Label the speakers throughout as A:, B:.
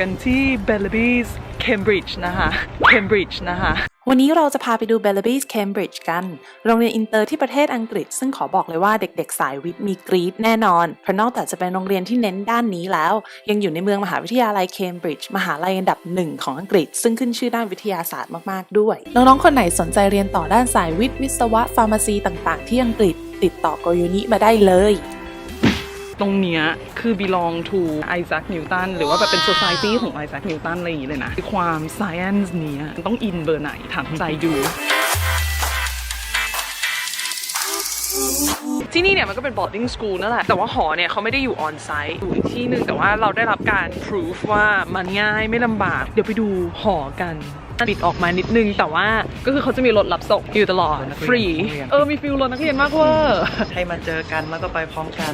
A: วันนี้เราอยู่กันที่ b e l l a b y s Cambridge นะคะ Cambridge นะคะ
B: วันนี้เราจะพาไปดู b e l l a b y s Cambridge กัน โรงเรียนอินเตอร์ที่ประเทศอังกฤษ ซึ่งขอบอกเลยว่าเด็กๆ สายวิทย์มีกรีดแน่นอน เพราะนอกจากจะเป็นโรงเรียนที่เน้นด้านนี้แล้ว ยังอยู่ในเมืองมหาวิทยาลัย Cambridge มหาลัยอันดับหนึ่งของอังกฤษ ซึ่งขึ้นชื่อด้านวิทยาศาสตร์มากๆด้วย น้องๆ คนไหนสนใจเรียนต่อด้านสายวิทย์วิศวะฟาร์มาซีต่างๆ ที่อังกฤษ ติดต่อโกยูนิมาได้เลย
A: ตรงเนี้ยคือ belong to Isaac Newton หรือว่าแบบเป็น society ของ Isaac Newton อะไรอย่างงี้เลยนะ ความ science เนี้ยต้องอินเบอร์ไหนถามใจดูที่นี่เนี่ยมันก็เป็น boarding school นั่นแหละ แต่ว่าหอเนี่ยเขาไม่ได้อยู่ on site อยู่อีกที่หนึ่งแต่ว่าเราได้รับการ proof ว่ามันง่ายไม่ลำบาก เดี๋ยวไปดูหอกันปิดออกมานิดนึง แต่ว่าก็คือเขาจะมีรถรับส่งอยู่ตลอด ฟรี เออ มีฟิลรถนักเรียนมากเวอร์
C: ให้มาเจอกันแล้วก็ไปพร้อมกัน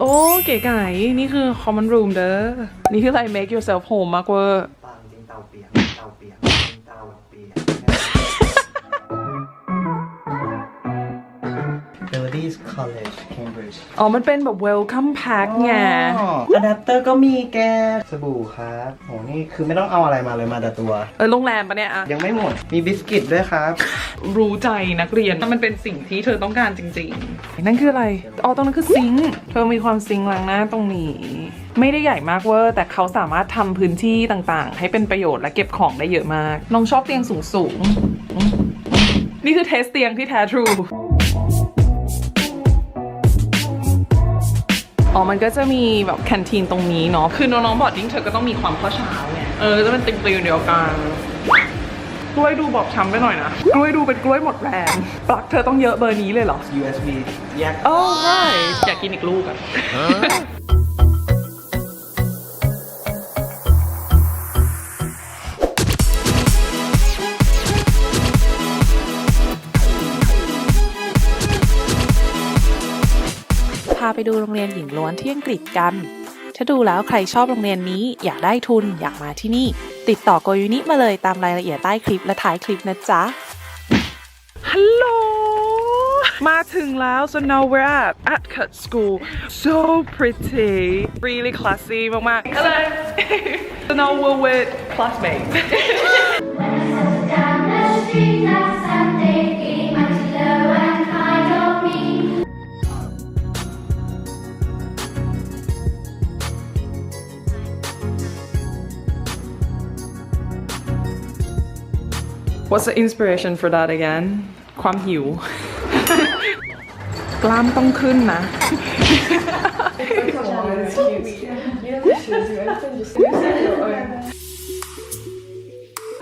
A: โอ้เก๋ไก่นี่คือ common room เด้อ นี่คืออะไร make yourself home มากเวอร์
C: Melodies College Cambridge
A: อ๋อ มันเป็นแบบ welcome pack ไง
C: อะแดปเตอร์ก็มีแกสบู่ครับโหนี่คือไม่ต้องเอาอะไรมาเลยมาแต่ตัว
A: เออโรงแรมปะเนี่ยอะ
C: ยังไม่หมด มีบิสกิตด้วยครับ
A: รู้ใจนักเรียนมันเป็นสิ่งที่เธอต้องการจริง ๆ นั่นคืออะไร อ๋อ ตรงนั้นคือซิงค์เธอมีความซิงค์ล้างหน้าตรงนี้ ไม่ได้ใหญ่มากเวอร์แต่เขาสามารถทำพื้นที่ต่างๆ ให้เป็นประโยชน์และเก็บของได้เยอะมาก น้องชอบเตียงสูงๆ นี่คือเทสเตียงที่แท้ทรู อ๋อ มันก็จะมีแบบแคนทีนตรงนี้เนาะ คือน้องๆบอร์ดดิ้งเธอก็ต้องมีความข้อเช้าไงเออ จะเป็นติมตีเดียวกัน กล้วยดูบอบช้ำไปหน่อยนะ กล้วยดูเป็นกล้วยหมดแรง ปลั๊กเธอต้องเยอะเบอร์นี้เลยเหรอ
C: USB แยก
A: โอ้ใช่อยากกินอีกลูกอะ
B: ไปดูโรงเรียนหญิงล้วนที่อังกฤษกัน ถ้าดูแล้วใครชอบโรงเรียนนี้อยากได้ทุนอยากมาที่นี่ ติดต่อโกยูนิมาเลยตามรายละเอียดใต้คลิปและท้ายคลิปนะจ๊ะ
A: ฮัลโหล มาถึงแล้ว so now we're at Atcut School so pretty really classy มากๆ Hello so now we're with classmates What's the inspiration for that again ความหิว กล้ามต้องขึ้นนะ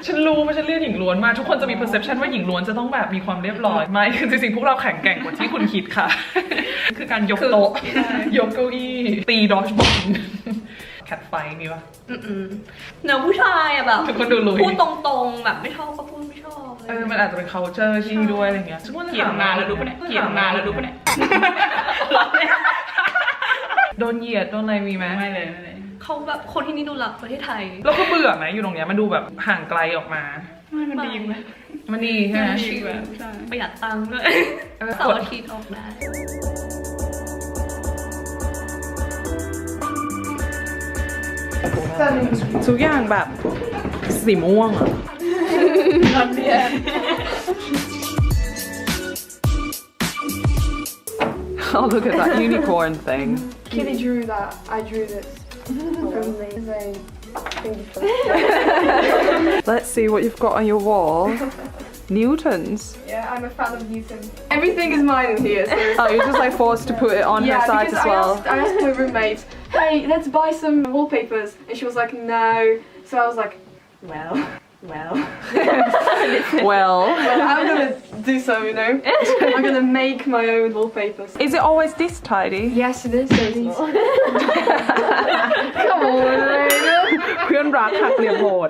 A: ฉันรู้ว่าฉันเรียนหญิงล้วนมา ทุกคนจะมี perception ว่าหญิงล้วนจะต้องแบบมีความเรียบร้อยไม่คือจริงๆ พวกเราแข็งแกร่งกว่าที่คุณคิดค่ะ คือการยกโต๊ะ ยกเก้าอี้ ตีดอชบอลแคทไฟมีปะ
D: เนื้อผู้ชายอะแบบ
A: ทุกคนดูลุย
D: พูดตรงๆ แบบไม่ชอบก็พูดไม่ชอบ
A: เออ มันอาจจะเป็น culture ที่นี่ด้วยอะไรเงี้ย
D: เกลียดงานแล้วรู้ปะเนี่ยเกลียดงานแล้วรู้ปะเนี่ย
A: โดนเหยียดโดนอะไรมีไหม
D: ไม่เลยไม่เลยเขาแบบคนที่นี่ดูรักประเทศไทย
A: แล้วก็เบื่อไหมอยู่ตรงเนี้ยมันดูแบบห่างไกลออกมา
D: มันดีไหม
A: มันดีใช่ไหม
D: ดีแบบประหยัดตังค์ด้วย
A: เออ
D: เสาร์อาทิตย์ออกได้
A: ทุกอย่างแบบสีม่วงอะ Oh look at that unicorn thing
E: Kitty drew that. I drew this. From the.
A: Let's see what you've got on your wall Newtons
E: Yeah, I'm a fan of Newton. Everything is mine in here. So.
A: Oh you're just like forced to put it on
E: yeah,
A: her side
E: because
A: as
E: I,
A: well
E: asked, I asked my roommate, hey, let's buy some wallpapers. And she was like, no. So I was like, well, well.
A: Well
E: well I'm gonna do so, you know? I'm gonna make my own wallpapers.
A: Is it always this tidy?
E: Yes, it is. So these. Come on, Elena.
A: เพื่อนรักหักเหลี่ยมโหด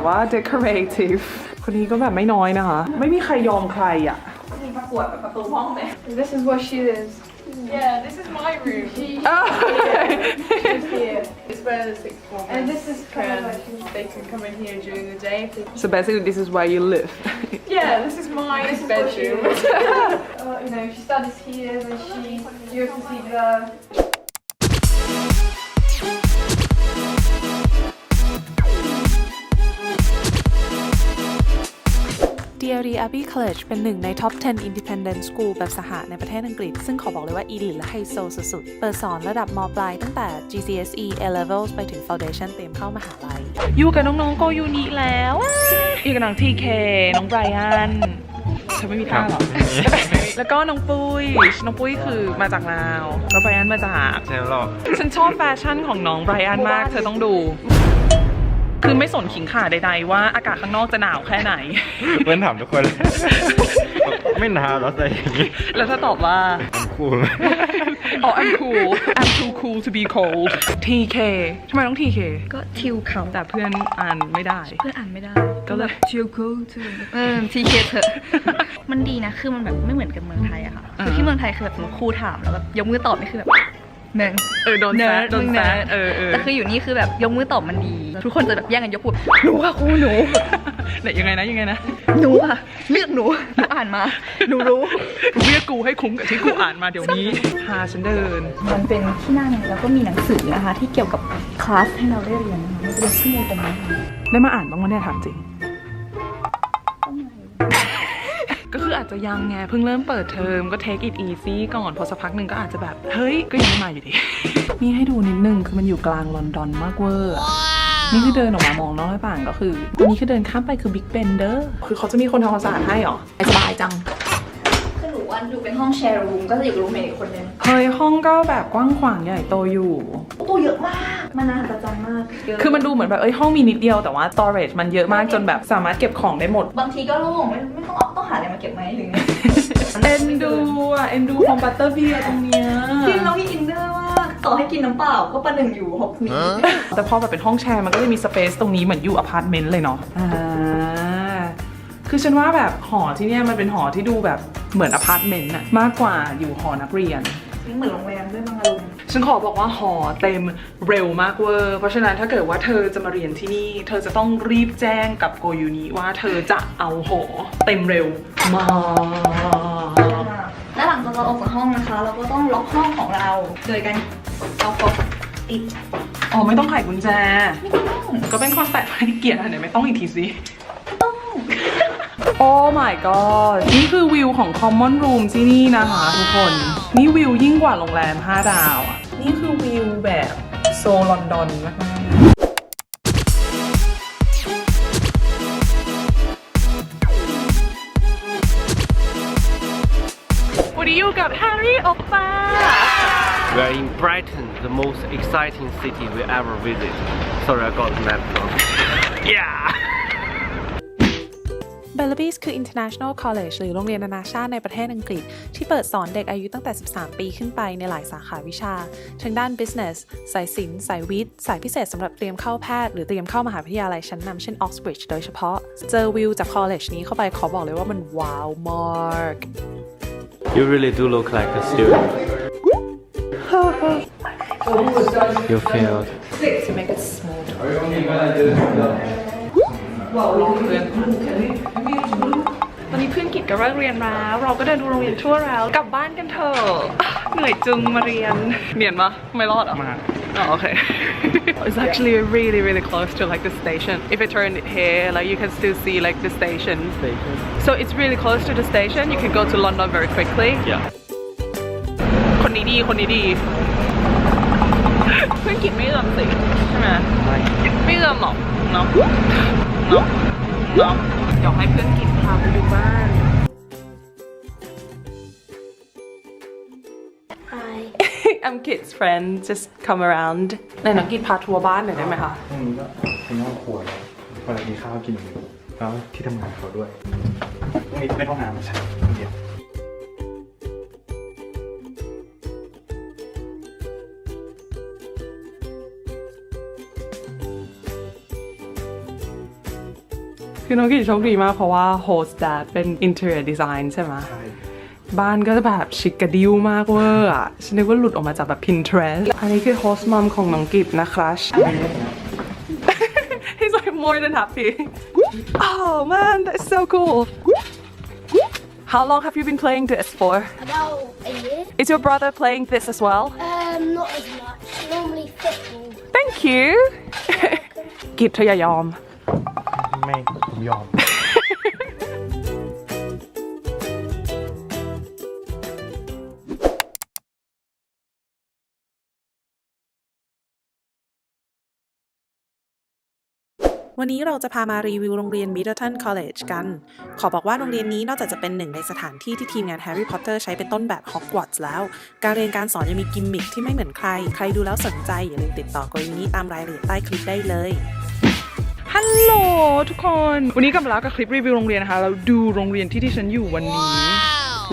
A: แบบว่า decorative คนนี้ก็แบบไม่น้อยนะคะ ไม่มีใครยอมใครอะ
E: This is what she is.
D: Yeah this is my room
E: She
A: Oh.
E: is here.
F: It's where the sixth form
E: And this is kind of like
F: they can come in here during the day if they
A: so basically this is where you live
F: Yeah, this is my
E: this is what she
F: bedroom.
E: is. uh, you know, she studies here, then she goes to see the
B: DLD Abbey College เป็นหนึ่งใน Top 10 Independent School แบบสหะในประเทศอังกฤษ ซึ่งขอบอกเลยว่า elite และไฮโซสุดๆ เปิดสอนระดับมปลายตั้งแต่ GCSE A levels ไปถึง Foundation เตรียมเข้ามหาลัย
A: อยู่กับน้องๆโกยูนิแล้วอยู่กับน้องทีเคน้องไบรอันเธอไม่มีท่าหรอแล้วก็น้องปุ้ย น้องปุ้ยคือมาจากลาวแล้วไบรอันมาจาก
G: ใช่หรอก
A: ฉันชอบแฟชั่นของน้องไบรอันมาก เธอต้องดู คือไม่สนขิงขาใดๆ ว่าอากาศข้างนอกจะหนาวแค่ไหน
G: เพื่อนถามทุกคนเลยไม่หนาวแล้วใส่อย่างนี้
A: แล้วถ้าตอบว่า
G: คูล
A: อ๋อ I'm cool I'm too cool to be cold TK ทำไมต้อง TK
D: ก็ทิวเขา
A: แต่เพื่อนอ่านไม่ได้
D: เพื่อนอ่านไม่ได้
A: ก็เลย
D: ทิวเขาเออทีเคเถอะ มันดีนะ คือมันแบบไม่เหมือนกับเมืองไทยอะค่ะคือที่เมืองไทยคือแบบสมมติครูถามแล้วแบบยกมือตอบนี่คือแบบ แมง
A: เออโดน
D: เนิ
A: แซะ
D: ร์ด
A: โดน
D: มึง
A: แซะ
D: เนิร์ด
A: เออเออ
D: แต่คืออยู่นี่คือแบบยกมือตอบมันดี ทุกคนจะแบบแย่งกันยกปุ๊บหนูค่ะครูหนู
A: ไหนยังไงนะยังไงนะ
D: หนูค่ะเลือกหนูหนูอ่านมาหนูรู้
A: เรียกกูให้คุ้มกับที่กูอ่านมาเดี๋ยวนี้พาฉันเดิน
D: มันเป็นที่นั่งแล้วก็มีหนังสือนะคะ ที่เกี่ยวกับคลาสให้เราได้เรียนนะคะมันจะเป็นชั่วโมงตรงนี้ค่ะ
A: ได้มาอ่านบ้างวะเนี่ยถามจริง จจะยังไงเพิ่งเริ่มเปิดเทอมก็ take it easy ก่อนพอสักพักหนึ่งก็อาจจะแบบ เฮ้ย ก็ยังไม่มาอยู่ดี นี่ให้ดูนิดนึงคือมันอยู่กลางลอนดอนมากเวอร์อะนี่คือเดินออกมามองนอกหน้าต่างก็คือตัวนี้คือเดินข้ามไปคือบิ๊กเบนเดอร์คือเขาจะมีคนทำความสะอาดให้เหรอสบายจัง
D: คือหนูว่าอยู่เป็นห้องแชร์รูมก็จะอยู่กับรูมเมทอีกคนนึง
A: เฮ้ยห้องก็แบบกว้างขวางใหญ่โตอยู่
D: ตู้เยอะมาก มานานประจำมากเยะ
A: คือมันดูเหมือนแบบเอ้ยห้องมีนิดเดียวแต่ว่า storage มันเยอะมากจนแบบสามารถเก็บของได้หมด
D: บางทีก็โล่งไม่ไม่ต้องเอาต้องหาอะไรมาเก็บไหมถึงเนี่ย
A: เอ็นดูอะเอ็นดูของบัตเตอร์เบียร์ตรงเนี้ย
D: จริงน้องมีอินเนอร์มากต่อให้กินน้ำเปล่าก็ประหนึ่งอยู่หกนิ้ว
A: แต่พอแบบเป็นห้องแชร์มันก็จะมีสเปซตรงนี้เหมือนอยู่อพาร์ตเมนต์เลยเนาะอ่าคือฉันว่าแบบหอที่เนี่ยมันเป็นหอที่ดูแบบเหมือนอพาร์ตเมนต์อะมากกว่าอยู่หอนักเรียน
D: เหมือนโรงแรมด้วยบางอารมณ์
A: ฉันขอบอกว่าหอเต็มเร็วมากเวอร์ เพราะฉะนั้นถ้าเกิดว่าเธอจะมาเรียนที่นี่ เธอจะต้องรีบแจ้งกับโกยูนิว่าเธอจะเอาหอเต็มเร็วมาก
D: และหลังจากเราออกจากห้องนะคะ เราก็ต้องล็อกห้องของเราโดยการเอาก๊อกติด
A: อ๋อไม่ต้องไขกุญแจก็เป็นความแปลกที่เกลียดอะไหนไม่ต้องอีกทีสิโอ้ my god นี่คือวิวของ common room ที่นี่นะคะทุกคน นี่วิวยิ่งกว่าโรงแรม 5 ดาวอะ นี่คือวิวแบบโซลอนดอนมากๆวันนี้อยู่กับแฮร์รี่โอปป้า
H: We are in Brighton, the most exciting city we ever visit. Sorry, I got the map wrong. Yeah!
B: B e l l a b y s คือ International College หรือโรงเรียนนานาชาติในประเทศอังกฤษ ที่เปิดสอนเด็กอายุตั้งแต่ 13 ปีขึ้นไปในหลายสาขาวิชา ทั้งด้าน Business สายศิลป์สายวิทย์ สายพิเศษสำหรับเตรียมเข้าแพทย์ หรือเตรียมเข้ามหาวิทยาลัยชั้นนำเช่น Oxbridge โดยเฉพาะ เจอวิวจาก college นี้เข้าไปขอบอกเลยว่ามันว้าวมาก
H: You really do look like a student. you failed.
A: to make it smooth ตอน นี้เพื่อนกิจก็เลิกเรียนแล้ว เราก็เดินดูโรงเรียนทั่วแล้ว กลับบ้านกันเถอะ เหนื่อยจึงมาเรียนเนียนปะไม่รอดเหรอ
G: มา
A: Oh, okay. it's actually really, really close to like the station. If I turn it here, like you can still see like the station.
H: Station.
A: So it's really close to the station. You can go to London very quickly.
H: Yeah.
A: คนนี้ดีคนนี้ดีเพื่อนกิจไม่เอื้อมสิใช่ไหมไม่เอื้อมหรอกเนาะเนาะเนาะ เดี๋ยวให้เพื่อนกินพาไปดูบ้าน I'm Kit's friend just come around ไหนน้องกินพาทัวร์บ้านหน่อยได้ไหมคะ
G: ตรงนี้ก็เป็นห้องครัวแล้วเวลากินข้าวกินอย่แล้วที่ทำงานเขาด้วยมีเป็นห้องน้ำใช่ คนเดียว
A: คือน้องกิจโชคดีมากเพราะว่าโฮสต์ dad เป็น interior design ใช่ไหม
G: ใช่
A: บ้านก็จะแบบชิคกระดิวมากเวอร์อะฉันนึกว่าหลุดออกมาจากแบบ Pinterest อันนี้คือโฮสต์มัมของน้องกิจนะคะ He's like more than happy Oh man that's so cool How long have you been playing this for?
I: About a year.
A: Is your brother playing this as well?
I: Um, not as much. Normally football.
A: Thank you กิจเธออย่ายอม
G: ไม่ผมยอม
B: วันนี้เราจะพามารีวิวโรงเรียน Middleton College กัน ขอบอกว่าโรงเรียนนี้นอกจากจะเป็นหนึ่งในสถานที่ที่ทีมงาน Harry Potter ใช้เป็นต้นแบบ Hogwarts แล้ว การเรียนการสอนยังมีกิมมิคที่ไม่เหมือนใคร ใครดูแล้วสนใจอย่าลืมติดต่อกวินี้ตามรายละเอียดใต้คลิปได้เลย
A: ฮัลโหลทุกคน วันนี้กลับมาแล้วกับคลิปรีวิวโรงเรียนนะคะ เราดูโรงเรียนที่ที่ฉันอยู่วันนี้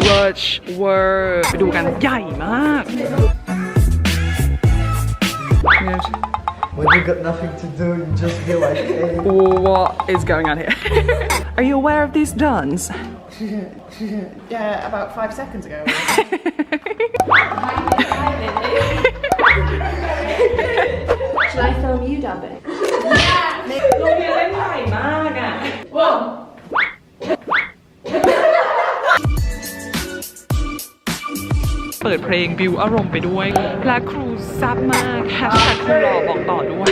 A: Rush World ไปดูกันใหญ่มากเนี่ย
C: When you got nothing to do you just be like hey
A: What is going on here? Are you aware of these duns?
F: Yeah, about five seconds ago.
E: Should I film you dabbing?
A: โรงเรียนเล่นใหญ่มากอะเปิดเพลงบิวอารมณ์ไปด้วยและครูซับมากแฮชแท็กครูหล่อบอกต่อด้วย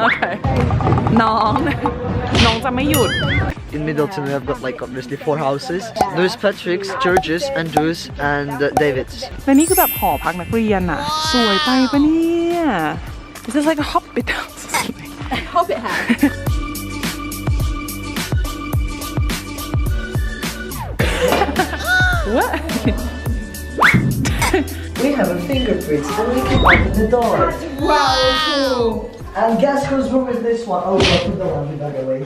A: โอเค น้อง น้องจะไม่หยุด
J: In Middleton, we have got like obviously four houses. There's Patrick's, George's, Andrew's, and uh, David's.
A: และนี่คือแบบหอพักนักเรียนอะสวยไปปะเนี่ย This is like a hobbit house
E: Hobbit house.
A: What?
C: We have a fingerprint so we can open the door
F: Wow, cool.
C: And guess whose room is this one? Oh, no, put the laundry bag away